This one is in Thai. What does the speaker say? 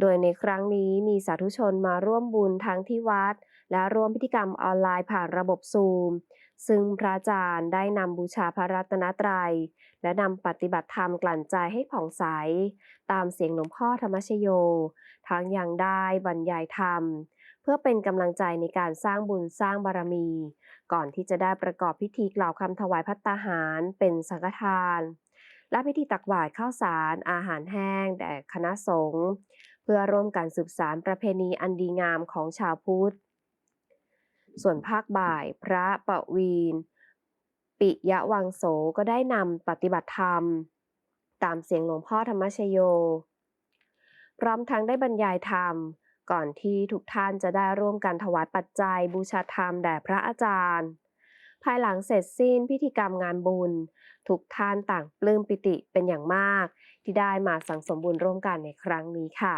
โดยในครั้งนี้มีสาธุชนมาร่วมบุญทั้งที่วัด และร่วมพิธีกรรมออนไลน์ผ่านระบบซูม ซึ่งพระอาจารย์ได้นำบูชาพระรัตนตรัย และนำปฏิบัติธรรมกลั่นใจให้ผ่องใส ตามเสียงหลวงพ่อธรรมชโย ทั้งยังได้บรรยายธรรม เพื่อเป็นกำลังใจในการสร้างบุญสร้างบารมี ก่อนที่จะได้ประกอบพิธีกล่าวคำถวายพัตตาหารเป็นสังฆทาน และพิธีตักบาตรข้าวสารอาหารแห้งแด่คณะสงฆ์ พื่อร่วมกันสืบสารประเพณีอันดีงามของชาวพุทธ ส่วนภาคบ่ายพระปะวีน ปิยะวังโสก็ได้นำปฏิบัติธรรม ตามเสียงหลวงพ่อธรรมชโย พร้อมทั้งได้บรรยายธรรม ก่อนที่ทุกท่านจะได้ร่วมกันถวายปัจจัยบูชาธรรมแด่พระอาจารย์ ภายหลังเสร็จสิ้นพิธีกรรมงานบุญ ทุกท่านต่างปลื้มปิติเป็นอย่างมาก ที่ได้มาสังสมบุญร่วมกันในครั้งนี้ค่ะ